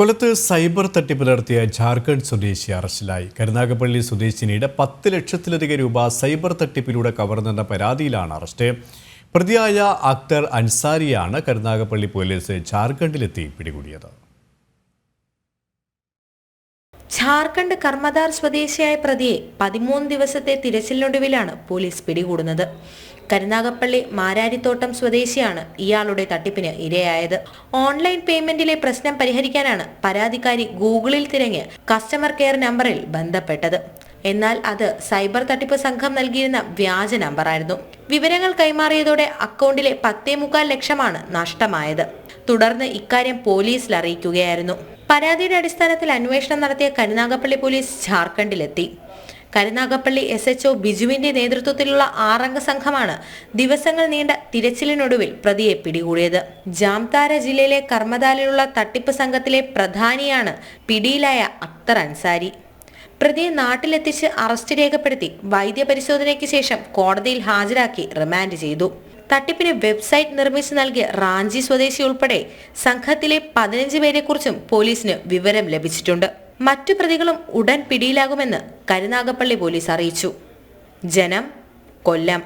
കൊല്ലത്ത് സൈബർ തട്ടിപ്പ് നടത്തിയ ജാർഖണ്ഡ് സ്വദേശി അറസ്റ്റിലായി. കരുനാഗപ്പള്ളി സ്വദേശിനിയുടെ പത്ത് ലക്ഷത്തിലധികം രൂപ സൈബർ തട്ടിപ്പിലൂടെ കവർന്നെന്ന പരാതിയിലാണ് അറസ്റ്റ്. പ്രതിയായ അക്തർ അൻസാരിയാണ് കരുനാഗപ്പള്ളി പോലീസ് ജാർഖണ്ഡിലെത്തി പിടികൂടിയത്. ഝാർഖണ്ഡ് കർമ്മദാർ സ്വദേശിയായ പ്രതിയെ പതിമൂന്ന് ദിവസത്തെ തിരച്ചിലിനൊടുവിലാണ് പോലീസ് പിടികൂടുന്നത്. കരുനാഗപ്പള്ളി മാരാരിത്തോട്ടം സ്വദേശിയാണ് ഇയാളുടെ തട്ടിപ്പിന് ഇരയായത്. ഓൺലൈൻ പേയ്മെന്റിലെ പ്രശ്നം പരിഹരിക്കാനാണ് പരാതിക്കാരി ഗൂഗിളിൽ തിരഞ്ഞ് കസ്റ്റമർ കെയർ നമ്പറിൽ ബന്ധപ്പെട്ടത്. എന്നാൽ അത് സൈബർ തട്ടിപ്പ് സംഘം നൽകിയിരുന്ന വ്യാജ നമ്പറായിരുന്നു. വിവരങ്ങൾ കൈമാറിയതോടെ അക്കൗണ്ടിലെ പത്തേ മുക്കാൽ ലക്ഷമാണ് നഷ്ടമായത്. തുടർന്ന് ഇക്കാര്യം പോലീസിൽ അറിയിക്കുകയായിരുന്നു. പരാതിയുടെ അടിസ്ഥാനത്തിൽ അന്വേഷണം നടത്തിയ കരുനാഗപ്പള്ളി പോലീസ് ഝാർഖണ്ഡിലെത്തി കരുനാഗപ്പള്ളി എസ് എച്ച് ഒ ബിജുവിന്റെ നേതൃത്വത്തിലുള്ള ആറംഗ സംഘമാണ് ദിവസങ്ങൾ നീണ്ട തിരച്ചിലിനൊടുവിൽ പ്രതിയെ പിടികൂടിയത്. ജാംതാര ജില്ലയിലെ കർമ്മദാലിലുള്ള തട്ടിപ്പ് സംഘത്തിലെ പ്രധാനിയാണ് പിടിയിലായ അക്തർ അൻസാരി. പ്രതിയെ നാട്ടിലെത്തിച്ച് അറസ്റ്റ് രേഖപ്പെടുത്തി വൈദ്യപരിശോധനയ്ക്ക് ശേഷം കോടതിയിൽ ഹാജരാക്കി റിമാൻഡ് ചെയ്തു. തട്ടിപ്പിന് വെബ്സൈറ്റ് നിർമ്മിച്ചു നൽകിയ റാഞ്ചി സ്വദേശി ഉൾപ്പെടെ സംഘത്തിലെ പതിനഞ്ച് പേരെക്കുറിച്ചും പോലീസിന് വിവരം ലഭിച്ചിട്ടുണ്ട്. മറ്റു പ്രതികളും ഉടൻ പിടിയിലാകുമെന്ന് കരുനാഗപ്പള്ളി പോലീസ് അറിയിച്ചു. ജനം കൊല്ലം.